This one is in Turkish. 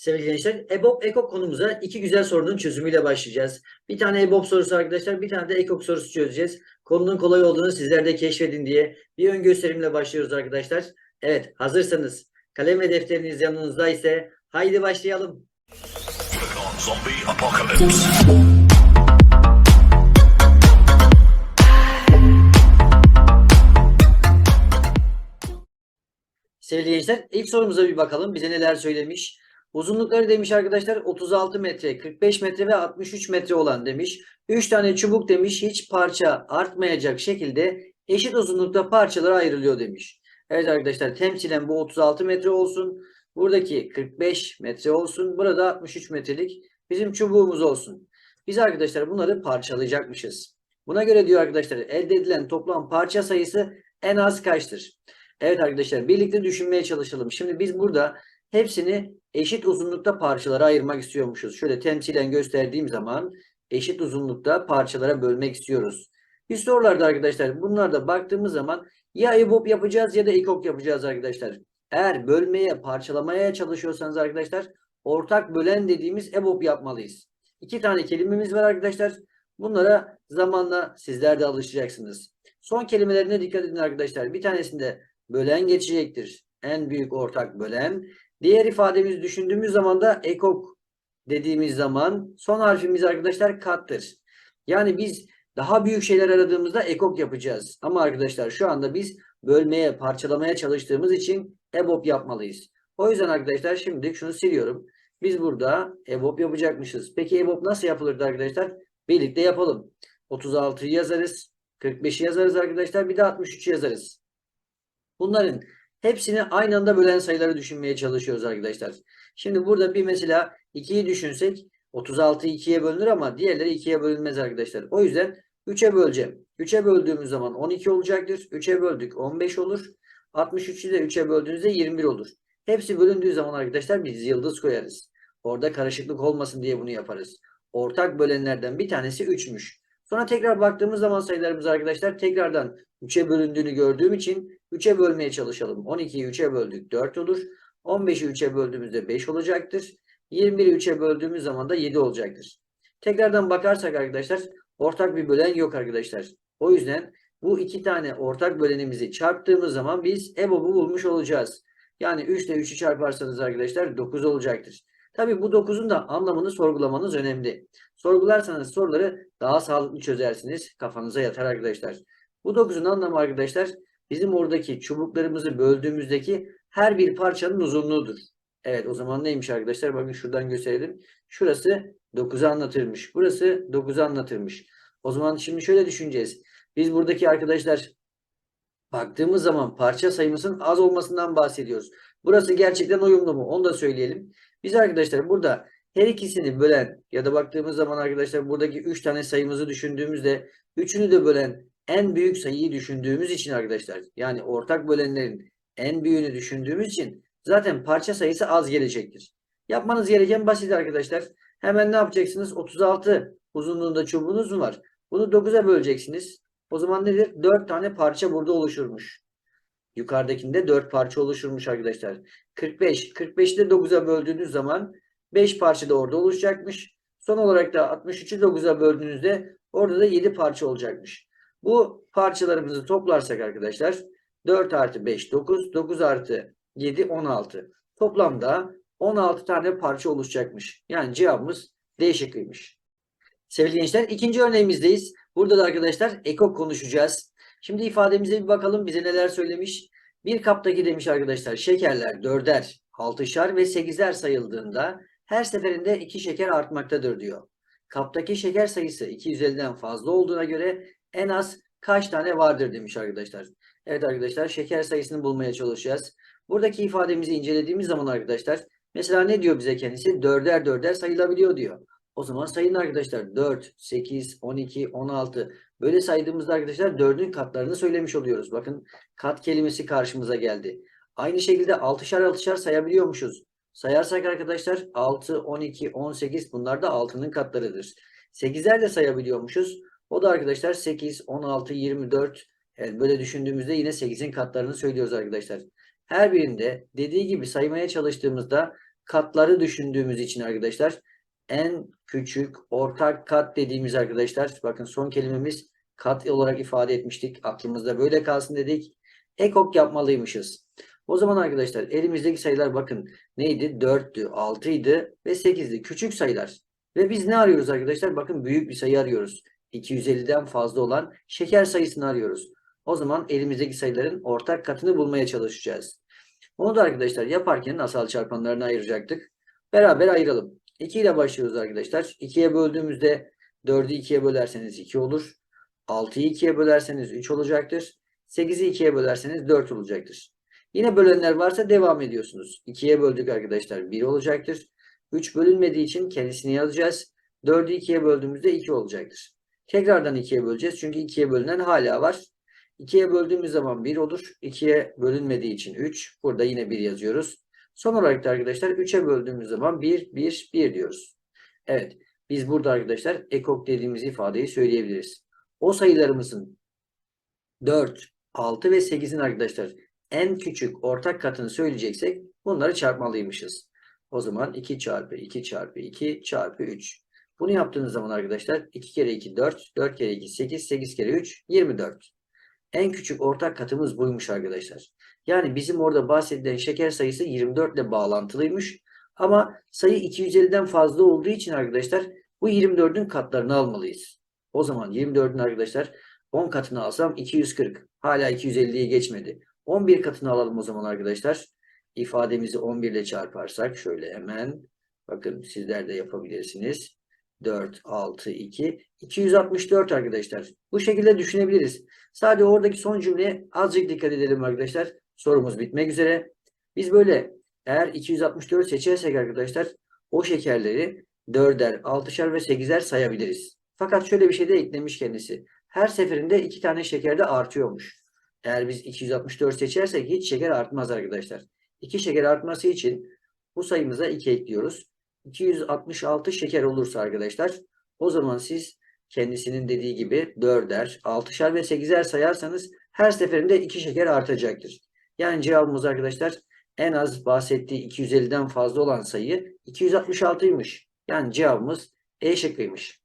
Sevgili gençler, EBOB EKOK konumuza iki güzel sorunun çözümüyle başlayacağız. Bir tane EBOB sorusu arkadaşlar, bir tane de EKOK sorusu çözeceğiz. Konunun kolay olduğunu sizler de keşfedin diye bir ön gösterimle başlıyoruz arkadaşlar. Evet, hazırsanız kalem ve defteriniz yanınızda ise haydi başlayalım. Sevgili gençler, ilk sorumuza bir bakalım. Bize neler söylemiş? Uzunlukları demiş arkadaşlar 36 metre, 45 metre ve 63 metre olan demiş. 3 tane çubuk demiş hiç parça artmayacak şekilde eşit uzunlukta parçalara ayrılıyor demiş. Evet arkadaşlar temsilen bu 36 metre olsun. Buradaki 45 metre olsun. Burada 63 metrelik bizim çubuğumuz olsun. Biz arkadaşlar bunları parçalayacakmışız. Buna göre diyor arkadaşlar elde edilen toplam parça sayısı en az kaçtır? Evet arkadaşlar birlikte düşünmeye çalışalım. Şimdi biz burada hepsini eşit uzunlukta parçalara ayırmak istiyormuşuz. Şöyle temsilen gösterdiğim zaman eşit uzunlukta parçalara bölmek istiyoruz. Biz sorularda arkadaşlar bunlarda baktığımız zaman ya EBOB yapacağız ya da EKOK yapacağız arkadaşlar. Eğer bölmeye, parçalamaya çalışıyorsanız arkadaşlar ortak bölen dediğimiz EBOB yapmalıyız. İki tane kelimemiz var arkadaşlar. Bunlara zamanla sizler de alışacaksınız. Son kelimelerine dikkat edin arkadaşlar. Bir tanesinde bölen geçecektir. En büyük ortak bölen. Diğer ifademizi düşündüğümüz zaman da ekok dediğimiz zaman son harfimiz arkadaşlar kattır. Yani biz daha büyük şeyler aradığımızda ekok yapacağız. Ama arkadaşlar şu anda biz bölmeye, parçalamaya çalıştığımız için EBOB yapmalıyız. O yüzden arkadaşlar şimdi şunu siliyorum. Biz burada EBOB yapacakmışız. Peki EBOB nasıl yapılırdı arkadaşlar? Birlikte yapalım. 36'yı yazarız. 45'i yazarız arkadaşlar. Bir de 63 yazarız. Bunların hepsini aynı anda bölen sayıları düşünmeye çalışıyoruz arkadaşlar. Şimdi burada bir mesela 2'yi düşünsek 36 2'ye bölünür ama diğerleri 2'ye bölünmez arkadaşlar. O yüzden 3'e böleceğim. 3'e böldüğümüz zaman 12 olacaktır. 3'e böldük 15 olur. 63'ü de 3'e böldüğünüzde 21 olur. Hepsi bölündüğü zaman arkadaşlar biz yıldız koyarız. Orada karışıklık olmasın diye bunu yaparız. Ortak bölenlerden bir tanesi 3'müş. Sonra tekrar baktığımız zaman sayılarımız arkadaşlar tekrardan 3'e bölündüğünü gördüğüm için 3'e bölmeye çalışalım. 12'yi 3'e böldük 4 olur. 15'i 3'e böldüğümüzde 5 olacaktır. 21'i 3'e böldüğümüz zaman da 7 olacaktır. Tekrardan bakarsak arkadaşlar ortak bir bölen yok arkadaşlar. O yüzden bu iki tane ortak bölenimizi çarptığımız zaman biz EBOB'u bulmuş olacağız. Yani 3 ile 3'ü çarparsanız arkadaşlar 9 olacaktır. Tabi bu 9'un da anlamını sorgulamanız önemli. Sorgularsanız soruları daha sağlıklı çözersiniz. Kafanıza yatar arkadaşlar. Bu 9'un anlamı arkadaşlar bizim oradaki çubuklarımızı böldüğümüzdeki her bir parçanın uzunluğudur. Evet o zaman neymiş arkadaşlar? Bakın şuradan gösterelim. Şurası 9'u anlatırmış. Burası 9'u anlatırmış. O zaman şimdi şöyle düşüneceğiz. Biz buradaki arkadaşlar baktığımız zaman parça sayımızın az olmasından bahsediyoruz. Burası gerçekten uyumlu mu? Onu da söyleyelim. Biz arkadaşlar burada her ikisini bölen ya da baktığımız zaman arkadaşlar buradaki 3 tane sayımızı düşündüğümüzde üçünü de bölen en büyük sayıyı düşündüğümüz için arkadaşlar yani ortak bölenlerin en büyüğünü düşündüğümüz için zaten parça sayısı az gelecektir. Yapmanız gereken basit arkadaşlar. Hemen ne yapacaksınız? 36 uzunluğunda çubuğunuz var? Bunu 9'a böleceksiniz. O zaman nedir? 4 tane parça burada oluşurmuş. Yukarıdakinde 4 parça oluşurmuş arkadaşlar. 45. 45'i de 9'a böldüğünüz zaman 5 parça da orada oluşacakmış. Son olarak da 63'ü 9'a böldüğünüzde orada da 7 parça olacakmış. Bu parçalarımızı toplarsak arkadaşlar 4 artı 5 9, 9 artı 7 16. Toplamda 16 tane parça oluşacakmış. Yani cevabımız D şıkkıymış. Sevgili gençler ikinci örneğimizdeyiz. Burada da arkadaşlar ekok konuşacağız. Şimdi ifademize bir bakalım bize neler söylemiş. Bir kaptaki demiş arkadaşlar şekerler dörder, altışar ve sekizler sayıldığında her seferinde iki şeker artmaktadır diyor. Kaptaki şeker sayısı 250'den fazla olduğuna göre en az kaç tane vardır demiş arkadaşlar. Evet arkadaşlar şeker sayısını bulmaya çalışacağız. Buradaki ifademizi incelediğimiz zaman arkadaşlar mesela ne diyor bize kendisi? Dörder dörder sayılabiliyor diyor. O zaman sayın arkadaşlar 4, 8, 12, 16 böyle saydığımızda arkadaşlar 4'ün katlarını söylemiş oluyoruz. Bakın kat kelimesi karşımıza geldi. Aynı şekilde 6'şar 6'şar sayabiliyormuşuz. Sayarsak arkadaşlar 6, 12, 18 bunlar da 6'nın katlarıdır. 8'er de sayabiliyormuşuz. O da arkadaşlar 8, 16, 24 evet böyle düşündüğümüzde yine 8'in katlarını söylüyoruz arkadaşlar. Her birinde dediği gibi saymaya çalıştığımızda katları düşündüğümüz için arkadaşlar en küçük ortak kat dediğimiz arkadaşlar bakın son kelimemiz kat olarak ifade etmiştik. Aklımızda böyle kalsın dedik. Ekok yapmalıymışız. O zaman arkadaşlar elimizdeki sayılar bakın neydi? 4'tü, 6'ydı ve 8'di. Küçük sayılar. Ve biz ne arıyoruz arkadaşlar? Bakın büyük bir sayı arıyoruz. 250'den fazla olan şeker sayısını arıyoruz. O zaman elimizdeki sayıların ortak katını bulmaya çalışacağız. Onu da arkadaşlar yaparken asal çarpanlarını ayıracaktık. Beraber ayıralım. 2 ile başlıyoruz arkadaşlar. 2'ye böldüğümüzde 4'ü 2'ye bölerseniz 2 olur. 6'yı 2'ye bölerseniz 3 olacaktır. 8'i 2'ye bölerseniz 4 olacaktır. Yine bölenler varsa devam ediyorsunuz. 2'ye böldük arkadaşlar 1 olacaktır. 3 bölünmediği için kendisini yazacağız. 4'ü 2'ye böldüğümüzde 2 olacaktır. Tekrardan 2'ye böleceğiz. Çünkü 2'ye bölünen hala var. 2'ye böldüğümüz zaman 1 olur. 2'ye bölünmediği için 3. Burada yine 1 yazıyoruz. Son olarak da arkadaşlar 3'e böldüğümüz zaman 1, 1, 1 diyoruz. Evet. Biz burada arkadaşlar ekok dediğimiz ifadeyi söyleyebiliriz. O sayılarımızın 4, 6 ve 8'in arkadaşlar en küçük ortak katını söyleyeceksek bunları çarpmalıymışız. O zaman 2 çarpı 2 çarpı 2 çarpı 3. Bunu yaptığınız zaman arkadaşlar 2 kere 2 4, 4 kere 2 8, 8 kere 3 24. En küçük ortak katımız buymuş arkadaşlar. Yani bizim orada bahsedilen şeker sayısı 24 ile bağlantılıymış. Ama sayı 250'den fazla olduğu için arkadaşlar bu 24'ün katlarını almalıyız. O zaman 24'ün arkadaşlar 10 katını alsam 240. Hala 250'yi geçmedi. 11 katını alalım o zaman arkadaşlar. İfademizi 11 ile çarparsak şöyle hemen bakın sizler de yapabilirsiniz. 4, 6, 2, 264 arkadaşlar. Bu şekilde düşünebiliriz. Sadece oradaki son cümleye azıcık dikkat edelim arkadaşlar. Sorumuz bitmek üzere. Biz böyle eğer 264 seçersek arkadaşlar o şekerleri 4'er, 6'şer ve 8'er sayabiliriz. Fakat şöyle bir şey de eklemiş kendisi. Her seferinde 2 tane şeker de artıyormuş. Eğer biz 264 seçersek hiç şeker artmaz arkadaşlar. 2 şeker artması için bu sayımıza 2 ekliyoruz. 266 şeker olursa arkadaşlar o zaman siz kendisinin dediği gibi 4'er, 6'şer ve 8'er sayarsanız her seferinde 2 şeker artacaktır. Yani cevabımız arkadaşlar en az bahsettiği 250'den fazla olan sayı 266'ymış. Yani cevabımız E şıkkıymış.